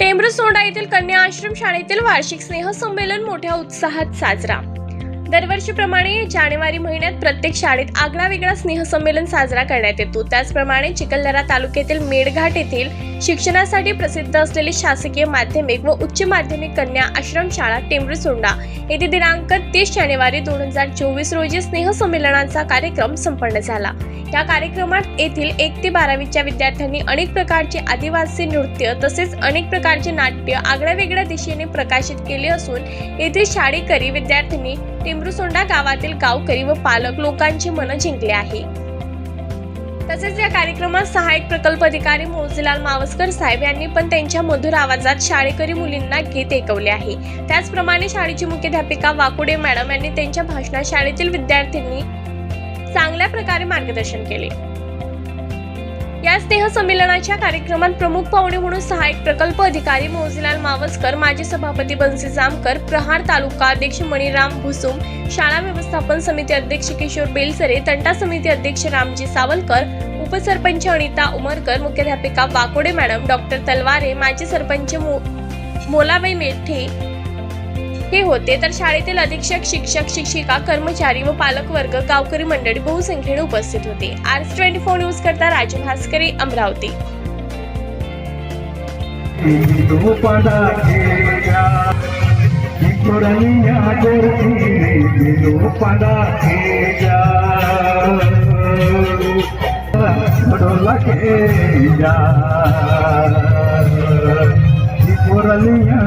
टेंबरसोंडा येथील कन्या आश्रम शाळेतील वार्षिक स्नेहसंमेलन मोठ्या उत्साहात साजरा. दरवर्षीप्रमाणे जानेवारी महिन्यात प्रत्येक शाळेत आगळा वेगळा स्नेहसंमेलन साजरा करण्यात येतो. त्याचप्रमाणे चिखलदरा तालुक्यातील मेडघाट येथील शिक्षणासाठी प्रसिद्ध असलेली शासकीय माध्यमिक व उच्च माध्यमिक कन्या आश्रम शाळा सोंडा येथे दिनांक तीस जानेवारी दोन हजार चोवीस रोजी स्नेहसंमेलनाचा कार्यक्रम संपन्न झाला. या कार्यक्रमात येथील एक ते बारावीच्या विद्यार्थ्यांनी अनेक प्रकारचे आदिवासी नृत्य तसेच अनेक प्रकारचे नाट्य आगळ्या वेगळ्या दिशेने प्रकाशित केले असून येथील शाळेकरी विद्यार्थ्यांनी टिंबरुसोंडा गावातील गावकरी व पालक लोकांची मनं जिंकले आहे. तसेच या कार्यक्रमात सहाय्यक प्रकल्प अधिकारी मोजीलाल मावस्कर साहेब यांनी पण त्यांच्या मधुर आवाजात शाळेकरी मुलींना गीत ऐकवले आहे. त्याचप्रमाणे शाळेची मुख्याध्यापिका वाकुडे मॅडम यांनी त्यांच्या भाषणात शाळेतील विद्यार्थ्यांनी चांगल्या प्रकारे मार्गदर्शन केले. या स्नेह संमेलनाच्या कार्यक्रमात प्रमुख पाहुणे म्हणून सहाय्यक प्रकल्प अधिकारी मोजीलाल मावस्कर माजी सभापती बन्सी जामकर प्रहार तालुका अध्यक्ष मणिराम भुसुम शाळा व्यवस्थापन समिती अध्यक्ष किशोर बेलसरे तंटा समिती अध्यक्ष रामजी सावलकर उपसरपंच अनिता उमरकर मुख्याध्यापिका वाकोडे मॅडम डॉक्टर तलवारे माजी सरपंच मो मोलाबाई मेठे हे होते तर शाळेतील अधीक्षक शिक्षक शिक्षिका कर्मचारी व पालक वर्ग गावकरी मंडळी बहुसंख्येने उपस्थित होते आर्स ट्वेंटी फोर न्यूज करता राजू भास्करे अमरावती